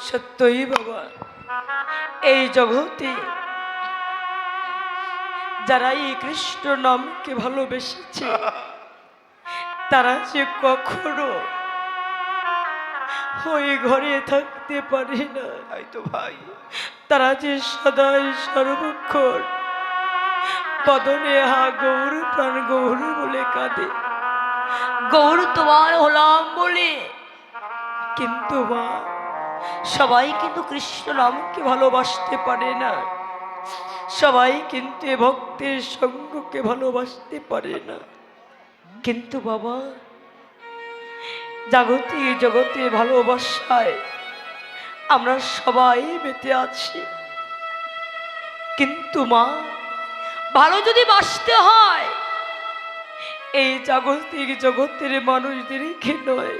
সত্যই বাবা এই জগতে যারা এই কৃষ্ণ নামকে ভালোবেসেছে তারা যে কখনো ওই ঘরে থাকতে পারে না। তাই তো ভাই। তারা যে সদাই সর্বক্ষণ বদনে হা গৌর প্রাণ গৌর বলে কাঁদে। গৌর তোমার হলাম বলে কিন্তু মা সবাই কিন্তু কৃষ্ণ নামকে ভালোবাসতে পারে না। সবাই কিন্তু ভক্তের সঙ্গকে ভালোবাসতে পারে না। কিন্তু বাবা জাগতিক জগতে ভালোবাসায় আমরা সবাই মেতে আছি। কিন্তু মা, ভালো যদি বাসতে হয়, এই জাগতিক জগতের মানুষদেরকে নয়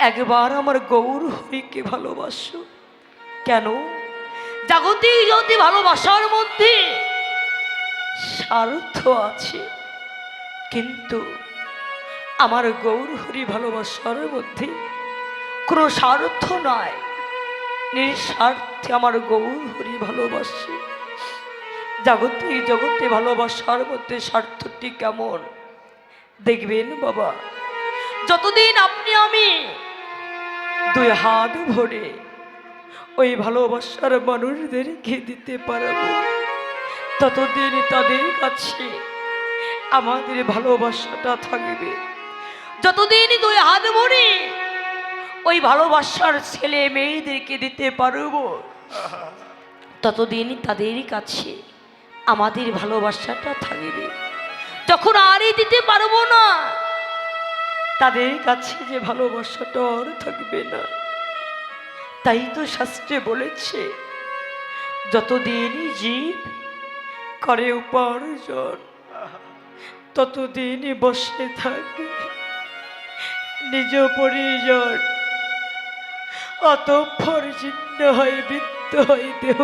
একবার আমার গৌর হরিকে ভালোবাসো। কেন? জাগতিক যদি ভালোবাসার মধ্যে স্বার্থ আছে, কিন্তু আমার গৌর হরি ভালোবাসার মধ্যে কোনো স্বার্থ নয় নিঃস্বার্থে আমার গৌর হরি ভালোবাসে। জাগতে জগতে ভালোবাসার মধ্যে স্বার্থটি কেমন? দেখবেন বাবা, যতদিন আপনি আমি দুই হাত ভরে ওই ভালোবাসার মানুষদেরকে দিতে পারব। ততদিন তাদের কাছে আমাদের ভালোবাসাটা থাকবে। যতদিন দুই হাত ভরে ওই ভালোবাসার ছেলে মেয়েদেরকে দিতে পারব, ততদিন তাদের কাছে আমাদের ভালোবাসাটা থাকবে। যখন আরই দিতে পারব না তাদের কাছে যে ভালোবাসাটা আর থাকবে না, তাই তো শাস্ত্রে বলেছে যতদিনই জীব করে উপার্জন ততদিনই বসে থাকে নিজ পরিজন। অতঃপর জীর্ণ হয় বৃত্ত হয় দেহ।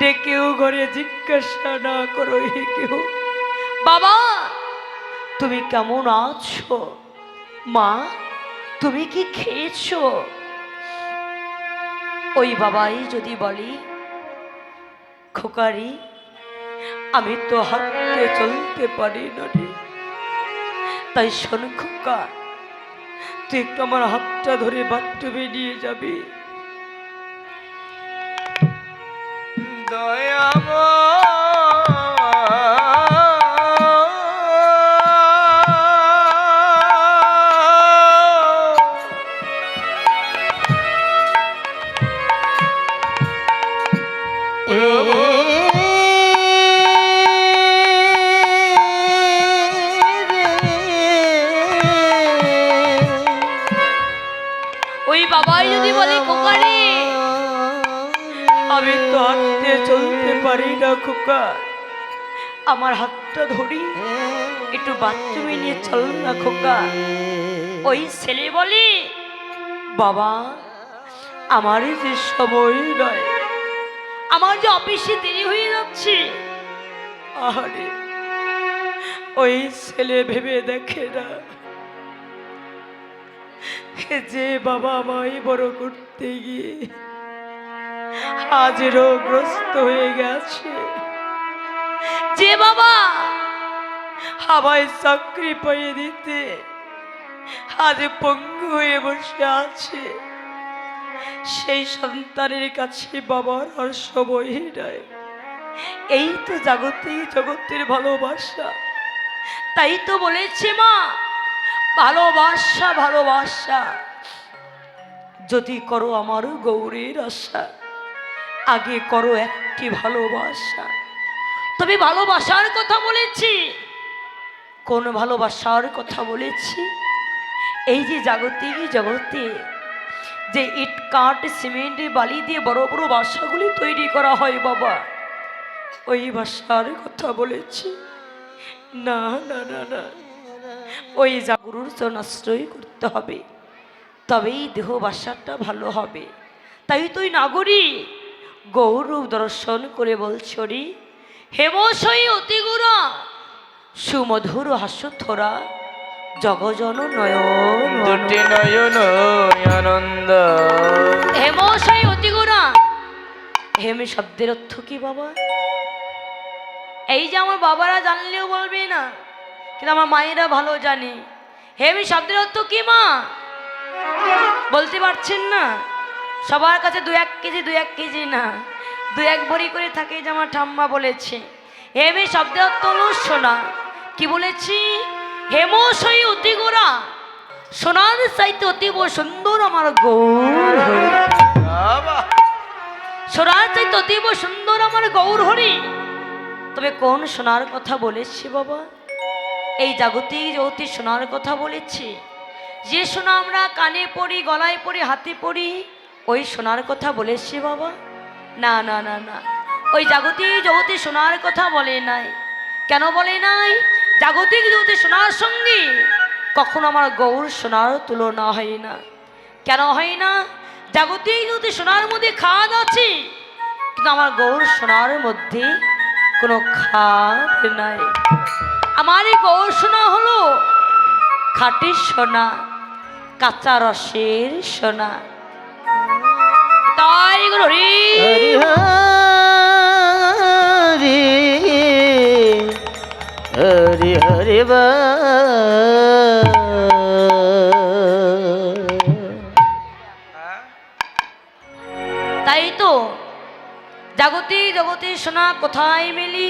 ডেকেও ঘরে জিজ্ঞাসা না করো কেউ বাবা! তুমি কেমন আছো? মা, তুমি কি খেয়েছো? ওই বাবাই যদি বলি, খোকারি, আমি তো হাঁটতে চলতে পারি না রে। তাই শোন খোকা, তুই একটু আমার হাতটা ধরে বাথরুমে নিয়ে যাবি। দয়াময় খোকা আমার হাতটা ধরি, একটু বাথরুমে নিয়ে চল না খোকা। ওই ছেলে বলে, বাবা, আমার যে সময় নয়, আমার যে অফিসে দেরি হয়ে যাচ্ছে। আরে ওই ছেলে ভেবে দেখে না। যে বাবা মাই বড় করতে গিয়ে আজ রোগগ্রস্ত হয়ে গেছে। যে বাবা। হাওয়ায় চাকরি পাইয়ে দিতে। আজ পঙ্গু হয়ে বসে আছে। সেই সন্তানের কাছে বাবার আর সময় নাই। এই তো জাগতে জগতের ভালোবাসা। তাই তো বলেছে মা ভালোবাসা ভালোবাসা। যদি করো আমার গৌরীর আশা আগে করো একটি ভালোবাসা। তবে ভালোবাসার কথা বলেছি। কোন ভালোবাসার কথা বলেছি? এই যে জাগতিক জগতে যে ইট কাঠ, সিমেন্ট, বালি দিয়ে বড় বড় বাসাগুলি তৈরি করা হয় বাবা, ওই ভাষার কথা বলেছি। না না না না। ওই জাগরুর জন আশ্রয় করতে হবে, তবেই দেহ বাসাটা ভালো হবে। তাই তুই নাগরী, গৌরব দর্শন করে বলছরি হেমশই অতি গুণা। সুমধুর হাস্যথরা জগজন নয়ন দুটি নয়ন আনন্দ। অতিগুণা হেম শব্দের অর্থ কি বাবা? এই যে আমার বাবারা জানলেও বলবে না কিন্তু আমার মায়েরা ভালো জানে। হেমি শব্দের অর্থ কি মা? বলতে পারছেন না? সবার কাছে দু এক কেজি দু এক কেজি না। দু এক ভরি করে থাকে যে আমার ঠাম্মা বলেছে। হেমি অর্থ হলো সোনা কি বলেছি? হেমশই অতি গোড়া সোনার চাইতে অতীব সুন্দর আমার গৌর সোনার চাইতে অতীব সুন্দর আমার গৌর হরি। তবে কোন সোনার কথা বলেছি বাবা? এই জাগতিক জ্যোতি সোনার কথা বলেছি। যে সোনা আমরা কানে পড়ি গলায় পড়ি হাতে পড়ি ওই সোনার কথা বলেছি বাবা? না না না না। ওই জাগতিক জ্যোতি সোনার কথা বলে নাই। কেন বলে নাই? জাগতিক জ্যোতি সোনার সঙ্গে কখনো আমার গৌর সোনার তুলনা হয় না। কেন হয় না? জাগতিক জ্যোতি সোনার মধ্যে খাদ আছে, কিন্তু আমার গৌর সোনার মধ্যে কোনো খাদ নাই। আমার এই গৌর সোনা হলো খাঁটি সোনা, কাঁচা রসের সোনা। তাই গো হরি। হরি হরি। হরি হরি তাই তো জাগতিক জগতের সোনা কোথায় মেলি?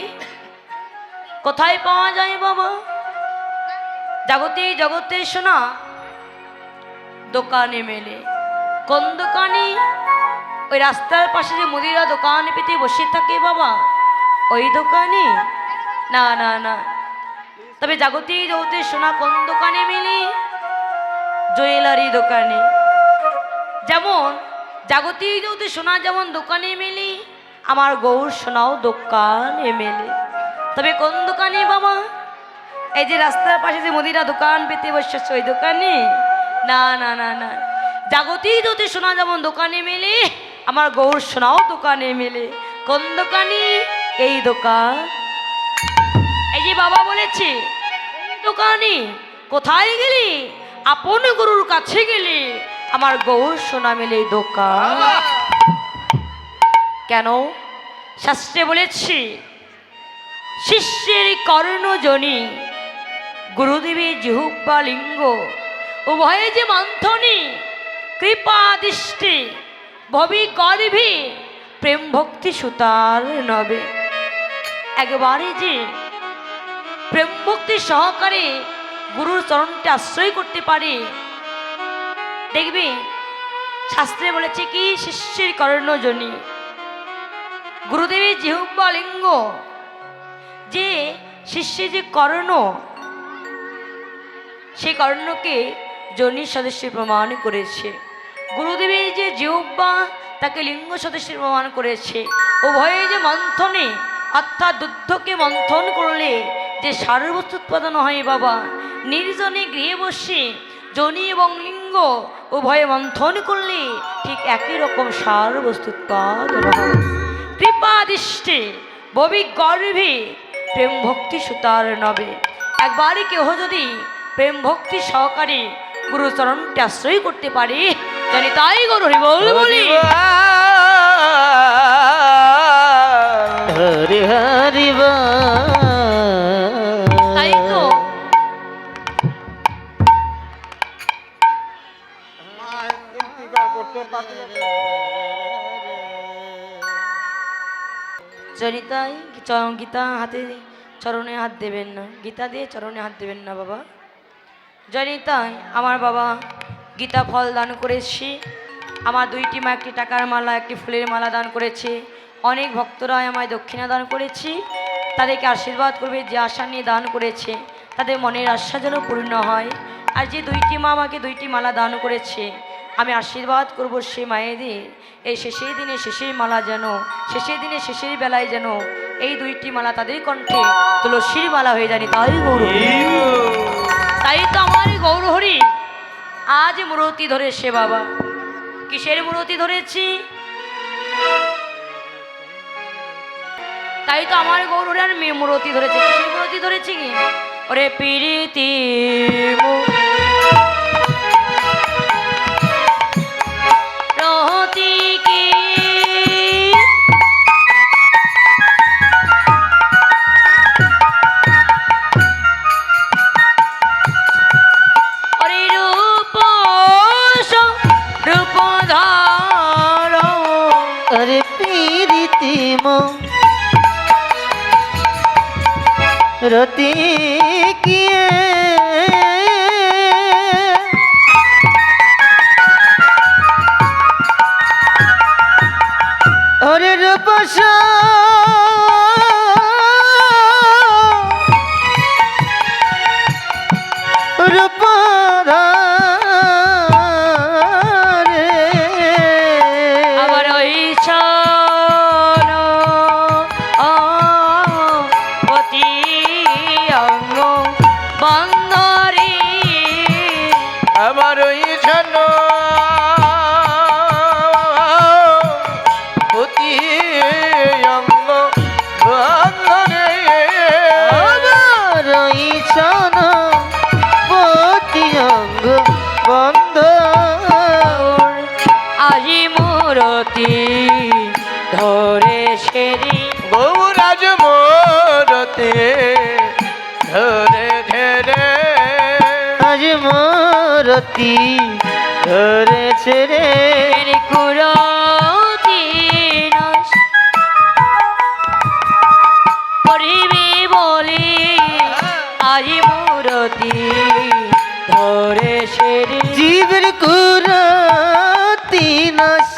কোথায় পাওয়া যায় বাবা? জাগতিক জগতের সোনা দোকানে মেলে। কোন দোকানে? ওই রাস্তার পাশে যে মুদিরা দোকান পেতে বসে থাকে বাবা, ওই দোকানে? না না না। তবে জাগতিক জগতের সোনা কোন দোকানে মেলে? জুয়েলারি দোকানে। যেমন জাগতিক যদি সোনা যেমন দোকানে মেলি, আমার গৌর সোনাও দোকানে মেলে। তবে কোন দোকানে বাবা? এই যে রাস্তার পাশে যে মুদিরা দোকান পেতে বসেছে, ওই দোকানে? না না না না। জাগতিক যদি সোনা যেমন দোকানে মেলে আমার গৌর সোনাও দোকানে মেলে। কোন দোকানে? এই দোকান। এই যে বাবা বলেছে, "এই দোকানে, কোথায় গেলি? আপন গরুর কাছে গেলি। আমার গৌর সোনা মেলে দোকান। কেন? শাস্ত্রে বলেছি, শিষ্যের কর্ণজনী গুরুদেবের জিহুব্বা লিঙ্গ, উভয়ে যে মন্থনী, কৃপা দৃষ্টি ভবি গর্ভে প্রেম ভক্তি সুতার নবে। একবারে যে প্রেম ভক্তি সহকারে গুরুর চরণকে আশ্রয় করতে পারে। দেখবি, শাস্ত্রে বলেছে কি, শিষ্যের কর্ণজনী গুরুদেবের জিহুব্বা লিঙ্গ, যে শিষ্যের যে কর্ণ সেই কর্ণকে জনির সদস্যে প্রমাণ করেছে। গুরুদেবের যে জিহ্বা, তাকে লিঙ্গ সদস্যে প্রমাণ করেছে। উভয়ে যে মন্থনে, অর্থাৎ দুগ্ধকে মন্থন করলে যে সারবস্তু উৎপাদন হয় বাবা, নির্জনে গৃহে বসে জনি এবং লিঙ্গ উভয়ে মন্থন করলে ঠিক একই রকম সার বস্তু উৎপাদন কৃপা দৃষ্টে ববি গর্ভে প্রেম ভক্তি সুতার নবে। একবারই কেহ যদি প্রেম ভক্তি সহকারে গুরুচরণকে আশ্রয় করতে পারে জানি তাই গরু হরি বল বলি। হরি হরি তাই তো জনিতাই চ- গীতা হাতে চরণে হাত দেবেন না। গীতা দিয়ে চরণে হাত দেবেন না বাবা। জনিতাই আমার বাবা গীতা ফল দান করেছি। আমার দুইটি মা একটি টাকার মালা একটি ফুলের মালা দান করেছে। অনেক ভক্তরাই আমায় দক্ষিণা দান করেছি। তাদেরকে আশীর্বাদ করবে যে আশা নিয়ে দান করেছে তাদের মনের আশা যেন পূর্ণ হয়। আর যে দুইটি মা আমাকে দুইটি মালা দান করেছে আমি আশীর্বাদ করব সে মায়েদের। এই শেষের দিনে শেষের মালা যেন শেষের দিনে শেষের বেলায় যেন এই দুইটি মালা তাদের কণ্ঠে তুলসীর মালা হয়ে জানি তাই গৌর তাই তো আমার গৌরহরি আজ মূরতি ধরেছে বাবা। কিসের মূরতি ধরেছি? তাই তো আমার গৌরের মেয়ে মূরতি ধরেছে। কিসের মূরতি ধরেছি কি? ওরে পিরিতি পিরিতি মো রতি কিয়ে? আরে রূপস। মোরতি ধরেছে রে। কুরতি করিবি বলি আজি মূরতি ধরে সেরি জীবের কুরতি নাশ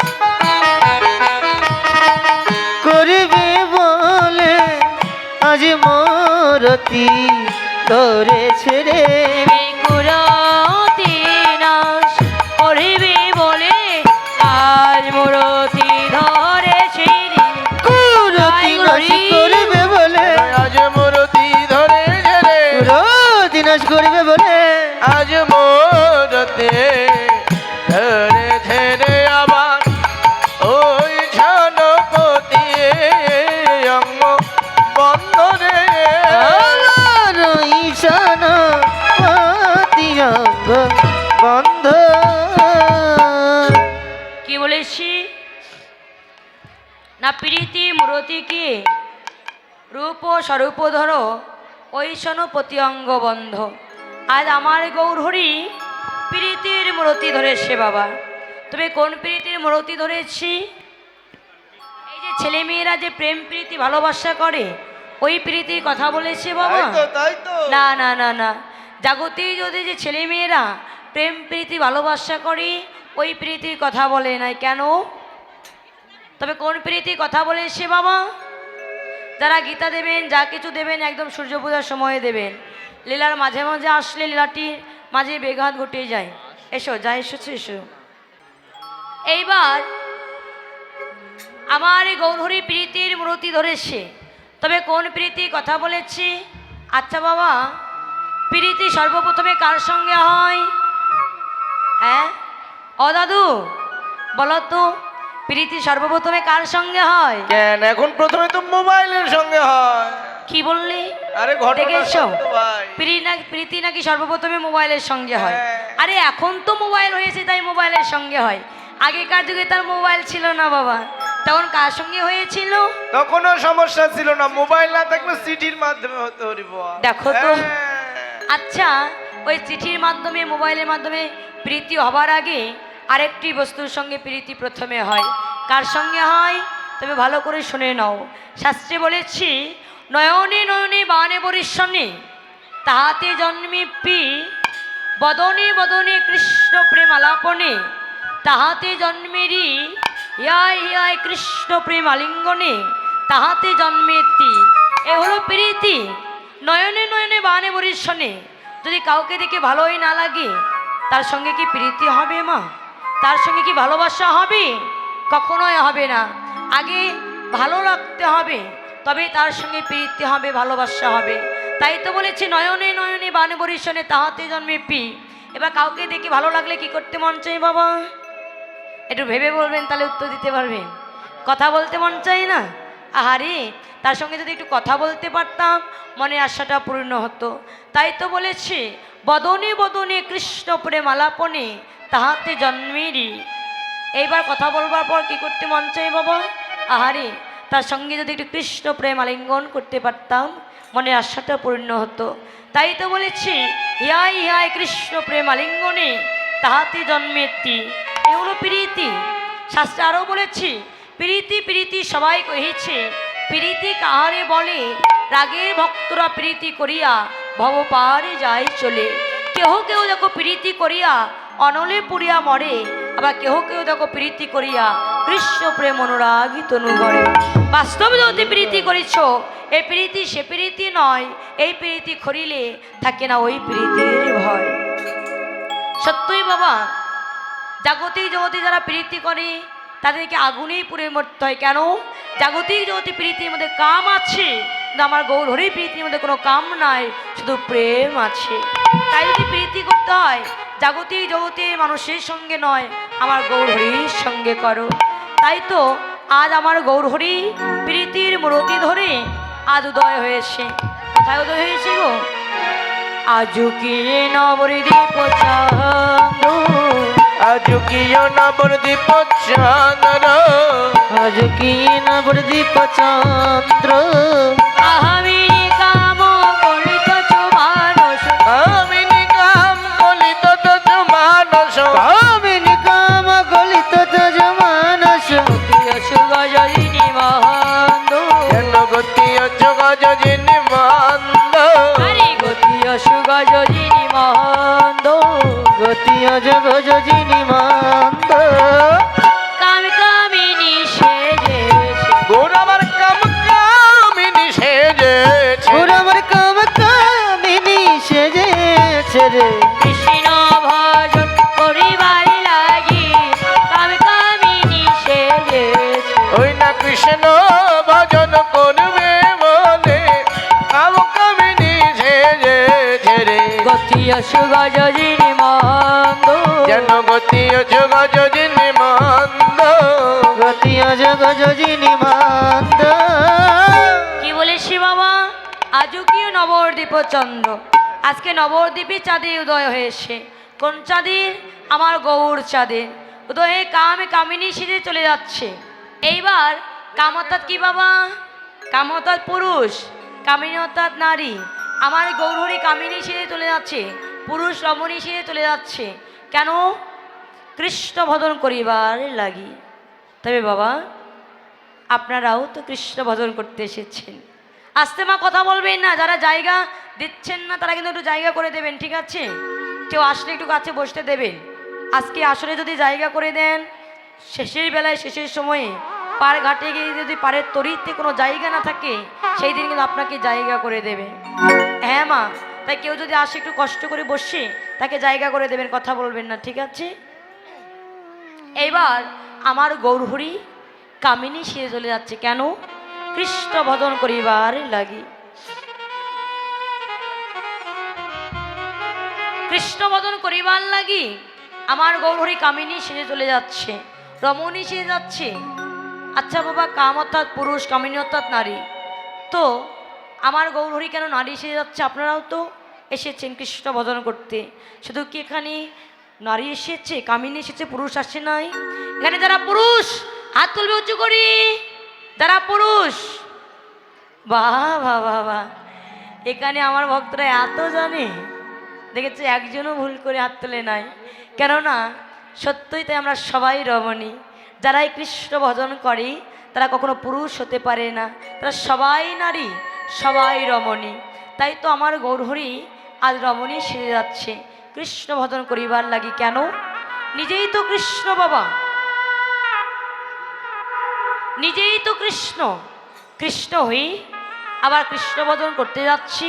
করবে বলে আজ মোরতি ধরেছে প্রীতি মূরতি কি? রূপ স্বরূপ ধরো ঐশন প্রতি অঙ্গ বন্ধ। আজ আমার গৌরহরি প্রীতির মূরতি ধরেছে বাবা। তবে কোন প্রীতির মূরতি ধরেছি? এই যে ছেলেমেয়েরা যে প্রেম প্রীতি ভালোবাসা করে ওই প্রীতির কথা বলেছে বাবা। তাই তো। না না না না। জাগতে যদি যে ছেলেমেয়েরা প্রেম প্রীতি ভালোবাসা করে ওই প্রীতির কথা বলে নাই। কেন? তবে কোন প্রীতি কথা বলে সে বাবা? যারা গীতা দেবেন, যা কিছু দেবেন, একদম সূর্য পূজার সময়ে দেবেন। লীলার মাঝে মাঝে আসলে লীলাটির মাঝে বেঘাত ঘটিয়ে যায়। এসো, যা এসেছ, এসো। এইবার আমার এই গৌরহরি প্রীতির মূর্তি ধরেছে। তবে কোন প্রীতি কথা বলেছি? আচ্ছা বাবা, প্রীতি সর্বপ্রথমে কার সঙ্গে হয়? হ্যাঁ? ও দাদু, বলো তো। প্রীতি সর্বপ্রথমে কার সঙ্গে হয়? কেন? এখন প্রথমে তো মোবাইলের সঙ্গে হয়। কি বললি? আরে ঘটনা ভাই প্রীতি না প্রীতি নাকি সর্বপ্রথমে মোবাইলের সঙ্গে হয়? হ্যাঁ। আরে এখন তো মোবাইল হয়েছে তাই মোবাইলের সঙ্গে হয়। আগেকার যুগে তার মোবাইল ছিল না বাবা। তখন কার সঙ্গে হয়েছিল? তখনও সমস্যা ছিল না। মোবাইল না থাকলে চিঠির মাধ্যমে হতে হরিব। দেখো তো। আচ্ছা ওই চিঠির মাধ্যমে মোবাইলের মাধ্যমে প্রীতি হবার আগে আরেকটি বস্তুর সঙ্গে প্রীতি প্রথমে হয়। কার সঙ্গে হয়? তবে ভালো করে শুনে নাও। শাস্ত্রে বলেছি, নয়নে নয়নে বানে বরিশনে তাহাতে জন্মে পি বদনে বদনে কৃষ্ণ প্রেম আলাপনে তাহাতে জন্মেরি ইয়ায় ইয়ায় কৃষ্ণ প্রেম আলিঙ্গনে তাহাতে জন্মেতি। এ হলো প্রীতি। নয়নে নয়নে বানে বরিশনে যদি কাউকে দেখে ভালোই না লাগে, তার সঙ্গে কি প্রীতি হবে মা? তার সঙ্গে কি ভালোবাসা হবে? কখনোই হবে না। আগে ভালো লাগতে হবে, তবে তার সঙ্গে প্রীতি হবে, ভালোবাসা হবে। তাই তো বলেছি, নয়নে নয়নে বানে বরিশনে তাহাতে জন্মে পি। এবার কাউকে দেখে ভালো লাগলে কি করতে মন চাই বাবা? একটু ভেবে বলবেন, তাহলে উত্তর দিতে পারবেন। কথা বলতে মন চাই না? আহারে, তার সঙ্গে যদি একটু কথা বলতে পারতাম, মনে আশাটা পূর্ণ হতো। তাই তো বলেছে, বদনে বদনে কৃষ্ণ প্রেম আলাপনে তাহাতে জন্মেরই এইবার কথা বলবার পর কি করতে মন চাই বাবা আহারে, তার সঙ্গে যদি একটু কৃষ্ণ প্রেম আলিঙ্গন করতে পারতাম মনে আশাটা পূর্ণ হতো। তাই তো বলেছি ইহাই ইহাই কৃষ্ণ প্রেম আলিঙ্গনে তাহাতে জন্মেতি এ হলো প্রীতি। শাস্ত্রে আরও বলেছি, প্রীতি প্রীতি সবাই কহেছে, প্রীতি কাহারে বলে? রাগের ভক্তরা প্রীতি করিয়া ভব পারে যায় চলে। কেহ কেউ দেখো প্রীতি করিয়া অনলে পুরিয়া মরে, আবার কেহ কেউ দেখো প্রীতি করিয়া কৃষ্ণ প্রেম অনুরাগী তনু করে বাস্তবে যদি প্রীতি করিছ এই প্রীতি সে প্রীতি নয়, এই প্রীতি করিলে থাকে না ওই প্রীতির ভয়। সত্যই বাবা, জাগতিক জগতে যারা প্রীতি করে, তাদেরকে আগুনেই পুড়ে মরতে হয়। কেন? জাগতিক জগতে প্রীতির মধ্যে কাম আছে, কিন্তু আমার গৌরহরি প্রীতির মধ্যে কোনো কাম নাই, শুধু প্রেম আছে। তাই যদি প্রীতি করতে হয় জাগতিক জগতে মানুষের সঙ্গে নয় আমার গৌরহরির সঙ্গে করো। তাই তো আজ আমার গৌরহরি প্রীতির মূরতি ধরে আজ উদয় হয়েছে। কোথায় উদয় হয়েছে গো? আজু কি নবরদীপ চাঁদ আজুকিও নবদ্বীপ চন্দ্র? আজ কি নবদ্বীপ চন্দ্র? চন্দ্র আজকে নবদ্বীপে চাঁদে উদয় হয়েছে। কোন চাঁদের? আমার গৌর চাঁদের। উদয়ে কামে কামিনী সেজে চলে যাচ্ছে। এইবার কাম অর্থাৎ কি বাবা? কাম অর্থাৎ পুরুষ, কামিনী অর্থাৎ নারী। আমার গৌরহরি কামিনী সেজে চলে যাচ্ছে। পুরুষ রমণী সেজে চলে যাচ্ছে। কেন? কৃষ্ণ ভদন করিবার লাগি। তবে বাবা, আপনারাও তো কৃষ্ণ ভজন করতে এসেছেন। আসতে মা কথা বলবেন না, যারা জায়গা দিচ্ছেন না, তারা কিন্তু একটু জায়গা করে দেবেন, ঠিক আছে? কেউ আসলে একটু কাছে বসতে দেবেন। আজকে আসলে যদি জায়গা করে দেন, শেষের বেলায়, শেষের সময়ে পার ঘাটে গিয়ে যদি পারের তরিতে কোনো জায়গা না থাকে, সেই দিন কিন্তু আপনাকে জায়গা করে দেবে। হ্যাঁ মা, তাই কেউ যদি আসে একটু কষ্ট করে বসে, তাকে জায়গা করে দেবেন, কথা বলবেন না, ঠিক আছে? এইবার আমার গৌরহরি কামিনী সেরে চলে যাচ্ছে, কেন? কৃষ্ণ ভদন করিবার লাগি। কৃষ্ণ ভদন করিবার লাগি, আমার গৌরহরি কামিনী সেজে চলে যাচ্ছে, রমণী সেজে যাচ্ছে। আচ্ছা বাবা, কাম অর্থাৎ পুরুষ, কামিনী অর্থাৎ নারী। তো, আমার গৌরহরি কেন নারী সেজে যাচ্ছে? আপনারাও তো এসেছেন কৃষ্ণ ভজন করতে। শুধু কি এখানে নারী এসেছে, কামিনী এসেছে, পুরুষ আসছে নাই? এখানে যারা পুরুষ, হাত তুলবে উঁচু করি। যারা পুরুষ। বাহ বাহ বাহ এখানে আমার ভক্তরা এত জানে। দেখেছি, একজনও ভুল করে হাত তোলে নাই। কেননা, সত্যই তাই আমরা সবাই রমণী। যারা এই কৃষ্ণ ভজন করে, তারা কখনো পুরুষ হতে পারে না। তারা সবাই নারী, সবাই রমণী। তাই তো আমার গৌরহরি আজ রমণী সেরে যাচ্ছে। কৃষ্ণ ভজন করিবার লাগি কেন? নিজেই তো কৃষ্ণ বাবা। নিজেই তো কৃষ্ণ। কৃষ্ণ হই আবার কৃষ্ণ ভজন করতে যাচ্ছি।